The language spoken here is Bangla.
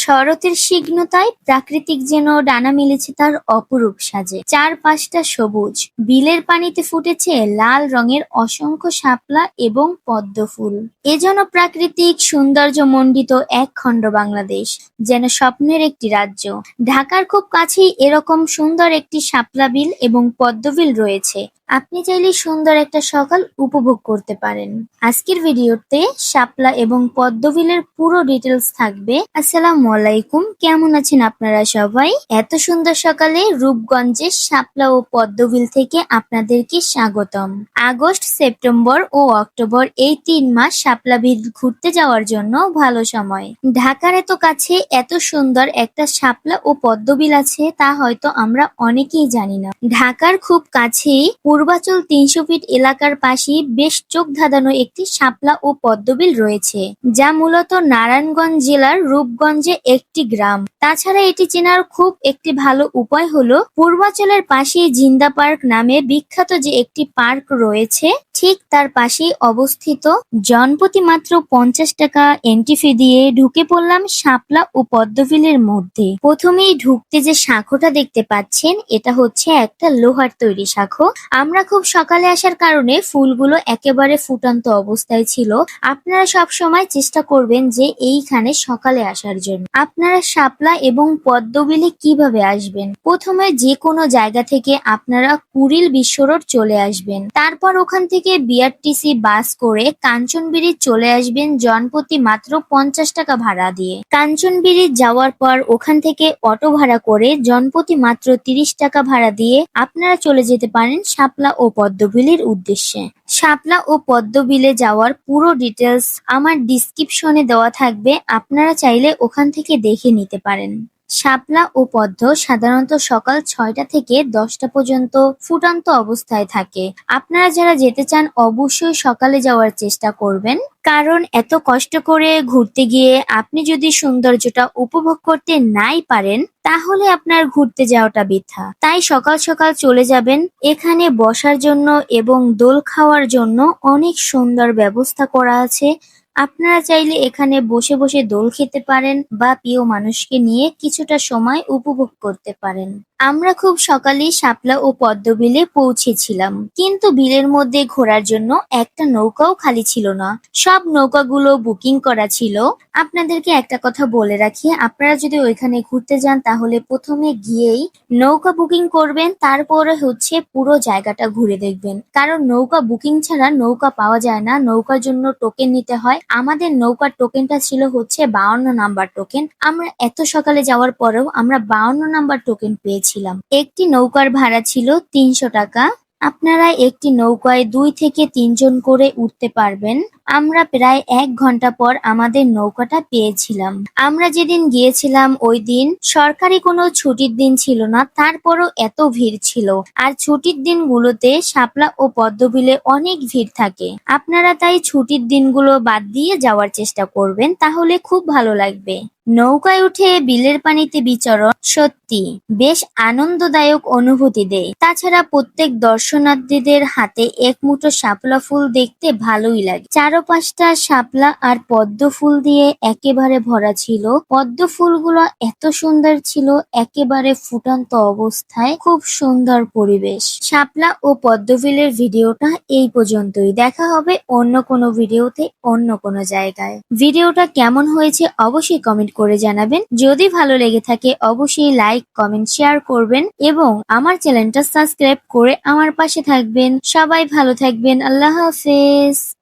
শরতের শীঘ্নতায় প্রাকৃতিক যেন ডানা মেলেছে তার অপরূপ সাজে। চারপাশটা সবুজ। বিলের পানিতে ফুটেছে লাল রঙের অসংখ্য শাপলা এবং পদ্ম ফুল। এ যেন প্রাকৃতিক সৌন্দর্য মণ্ডিত এক খণ্ড বাংলাদেশ, যেন স্বপ্নের একটি রাজ্য। ঢাকার খুব কাছেই এরকম সুন্দর একটি শাপলা বিল এবং পদ্ম বিল রয়েছে। আপনি চাইলে সুন্দর একটা সকাল উপভোগ করতে পারেন। আজকের ভিডিওতে শাপলা এবং পদ্মবিলের পুরো ডিটেলস থাকবে। আসসালামু আলাইকুম, কেমন আছেন আপনারা সবাই? এত সুন্দর সকালে রূপগঞ্জের শাপলা ও পদ্মবিল থেকে আপনাদেরকে স্বাগতম। আগস্ট, সেপ্টেম্বর ও অক্টোবর এই তিন মাস শাপলা বিল ঘুরতে যাওয়ার জন্য ভালো সময়। ঢাকার এত কাছে এত সুন্দর একটা শাপলা ও পদ্মবিল আছে তা হয়তো আমরা অনেকেই জানি না। ঢাকার খুব কাছেই পূর্বাচল তিনশো ফিট এলাকার পাশেই বেশ চোখ ধাঁধানো একটি শাপলা ও পদ্মবিল রয়েছে, যা মূলত নারায়ণগঞ্জ জেলার রূপগঞ্জে একটি গ্রাম। তাছাড়া এটি চেনার খুব একটি ভালো উপায় হলো, পূর্বাচলের পাশেই জিন্দা পার্ক নামে বিখ্যাত যে একটি পার্ক রয়েছে, ঠিক তার পাশেই অবস্থিত জনপ্রতি মাত্র পঞ্চাশ টাকা এন্ট্রি ফি দিয়ে ঢুকে পড়লাম শাপলা ও পদ্মবিলের মধ্যে। প্রথমেই ঢুকতে যে শাখোটা দেখতে পাচ্ছেন, এটা হচ্ছে একটা লোহার তৈরি শাখো। আমরা খুব সকালে আসার কারণে ফুলগুলো একেবারে ফুটান্ত অবস্থায় ছিল। আপনারা সব সময় চেষ্টা করবেন যে এইখানে সকালে আসার জন্য। আপনারা শাপলা এবং পদ্মবিলে কীভাবে আসবেন? প্রথমে যে কোনো জায়গা থেকে আপনারা কুড়িল বিশ্ব রোড চলে আসবেন। তারপর ওখান থেকে বিআরটিসি বাস করে কাঞ্চনবিড়ি চলে আসবেন জনপ্রতি মাত্র পঞ্চাশ টাকা ভাড়া দিয়ে। কাঞ্চনবিড়ি যাওয়ার পর ওখান থেকে অটো ভাড়া করে জনপ্রতি মাত্র তিরিশ টাকা ভাড়া দিয়ে আপনারা চলে যেতে পারেন শাপলা ও পদ্মবিলের উদ্দেশ্যে। শাপলা ও পদ্মবিলে যাওয়ার পুরো ডিটেলস আমার ডিসক্রিপশনে দেওয়া থাকবে, আপনারা চাইলে ওখান থেকে দেখে নিতে পারেন। শাপলা ও পদ্ম সাধারণত সকাল ছয়টা থেকে দশটা পর্যন্ত ফুটান্ত অবস্থায় থাকে। আপনারা যারা যেতে চান, অবশ্যই সকালে যাওয়ার চেষ্টা করবেন। কারণ এত কষ্ট করে ঘুরতে গিয়ে আপনি যদি সৌন্দর্যটা উপভোগ করতে নাই পারেন, তাহলে আপনার ঘুরতে যাওয়াটা বৃথা। তাই সকাল সকাল চলে যাবেন। এখানে বসার জন্য এবং দোল খাওয়ার জন্য অনেক সুন্দর ব্যবস্থা করা আছে। আপনারা চাইলে এখানে বসে বসে দোল খেতে পারেন বা প্রিয় মানুষকে নিয়ে কিছুটা সময় উপভোগ করতে পারেন। আমরা খুব সকালেই শাপলা ও পদ্মবিলে পৌঁছেছিলাম। কিন্তু বিলের মধ্যে ঘোরার জন্য একটা নৌকাও খালি ছিল না। সব নৌকাগুলো বুকিং করা ছিল। আপনাদেরকে একটা কথা বলে রাখি, আপনারা যদি ওইখানে ঘুরতে যান তাহলে প্রথমে গিয়েই নৌকা বুকিং করবেন, তারপরে হচ্ছে পুরো জায়গাটা ঘুরে দেখবেন। কারণ নৌকা বুকিং ছাড়া নৌকা পাওয়া যায় না, নৌকার জন্য টোকেন নিতে হয়। আমাদের নৌকার টোকেনটা ছিল হচ্ছে বাউন্ন নাম্বার টোকেন। আমরা এত সকালে যাওয়ার পরেও আমরা বাউন্ন নাম্বার টোকেন পেয়েছিলাম একটি নৌকার ভাড়া ছিল তিনশো টাকা। আপনারা একটি নৌকায় দুই থেকে তিনজন করে উঠতে পারবেন। আমরা প্রায় এক ঘণ্টা পর আমাদের নৌকাটা পেয়েছিলাম। আমরা যেদিন গিয়েছিলাম ওই দিন, সরকারি কোনো ছুটির দিন ছিল না, তারপরও এত ভিড় ছিল। আর ছুটির দিনগুলোতে শাপলা ও পদ্মবিলে অনেক ভিড় থাকে। আপনারা তাই ছুটির দিনগুলো বাদ দিয়ে যাওয়ার চেষ্টা করবেন, তাহলে খুব ভালো লাগবে। নৌকায় উঠে বিলের পানিতে বিচরণ সত্যি, বেশ আনন্দদায়ক অনুভূতি দেয়। তাছাড়া প্রত্যেক দর্শনার্থীদের হাতে এক মুঠো শাপলা ফুল দেখতে ভালোই লাগে। চারপাশটা শাপলা আর পদ্ম ফুল দিয়ে একেবারে ভরা ছিল। পদ্ম ফুলগুলো এত সুন্দর ছিল, একেবারে ফুটন্ত অবস্থায়। খুব সুন্দর পরিবেশ। শাপলা ও পদ্মফুলের ভিডিওটা এই পর্যন্তই। দেখা হবে অন্য কোনো ভিডিওতে অন্য কোনো জায়গায়। ভিডিওটা কেমন হয়েছে অবশ্যই কমেন্ট করে জানাবেন। যদি ভালো লেগে থাকে, অবশ্যই লাইক কমেন্ট শেয়ার করবেন এবং আমার চ্যানেলটা সাবস্ক্রাইব করে আমার পাশে থাকবেন। সবাই ভালো থাকবেন। আল্লাহ হাফেজ।